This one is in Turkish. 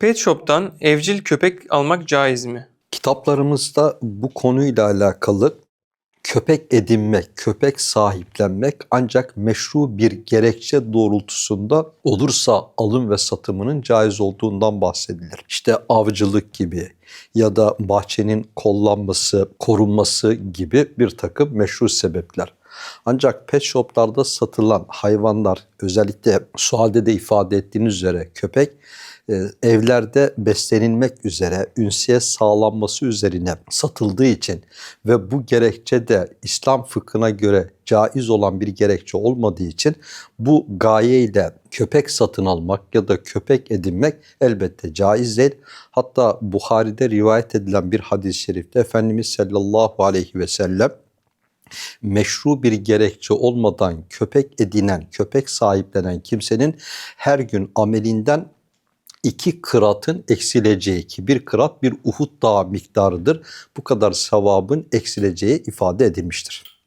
Pet Shop'tan evcil köpek almak caiz mi? Kitaplarımızda bu konuyla alakalı köpek edinmek, köpek sahiplenmek ancak meşru bir gerekçe doğrultusunda olursa alım ve satımının caiz olduğundan bahsedilir. İşte avcılık gibi ya da bahçenin kollanması, korunması gibi bir takım meşru sebepler. Ancak pet shoplarda satılan hayvanlar özellikle sualde de ifade ettiğiniz üzere köpek e, evlerde beslenilmek üzere ünsiye sağlanması üzerine satıldığı için ve bu gerekçe de İslam fıkhına göre caiz olan bir gerekçe olmadığı için bu gayeyle köpek satın almak ya da köpek edinmek elbette caiz değil. Hatta Buhari'de rivayet edilen bir hadis-i şerifte Efendimiz sallallahu aleyhi ve sellem meşru bir gerekçe olmadan köpek edinen, köpek sahiplenen kimsenin her gün amelinden iki kıratın eksileceği ki bir kırat bir Uhud dağı miktarıdır. Bu kadar sevabın eksileceği ifade edilmiştir.